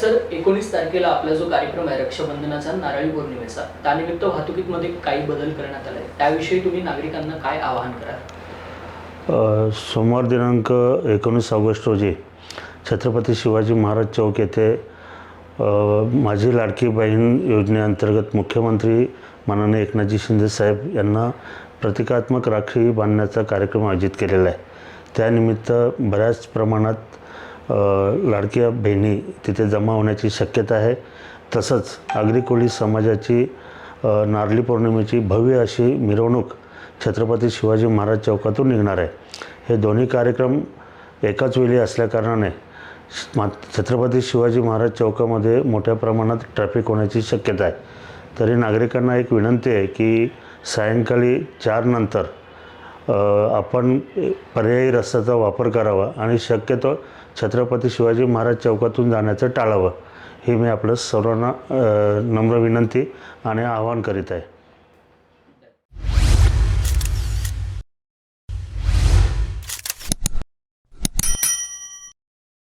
Sir एकोणीस तारखेला आपला जो कार्यक्रम आहे रक्षाबंधनाचा नारळी पौर्णिमेचा त्यानिमित्त वाहतुकीमध्ये काही बदल करण्यात आला आहे त्याविषयी तुम्ही नागरिकांना काय आवाहन कराल? सोमवार दिनांक एकोणीस ऑगस्ट रोजी छत्रपती शिवाजी महाराज चौक येथे माझी लाडकी बहीण योजनेअंतर्गत मुख्यमंत्री माननीय एकनाथजी शिंदे साहेब यांना प्रतिकात्मक राखी बांधण्याचा कार्यक्रम आयोजित केलेला आहे. त्यानिमित्त बऱ्याच प्रमाणात लाडक्या बहिणी तिथे जमा होण्याची शक्यता आहे. तसंच आगरी कोळी समाजाची नारळी पौर्णिमेची भव्य अशी मिरवणूक छत्रपती शिवाजी महाराज चौकातून निघणार आहे. हे दोन्ही कार्यक्रम एकाच वेळी असल्याकारणाने मा छत्रपती शिवाजी महाराज चौकामध्ये मोठ्या प्रमाणात ट्रॅफिक होण्याची शक्यता आहे. तरी नागरिकांना एक विनंती आहे की सायंकाळी चार नंतर आपण पर्यायी रस्त्याचा वापर करावा आणि शक्यतो छत्रपती शिवाजी महाराज चौकातून जाण्याचं टाळावं ही मी आपलं सर्वांना नम्र विनंती आणि आवाहन करीत आहे.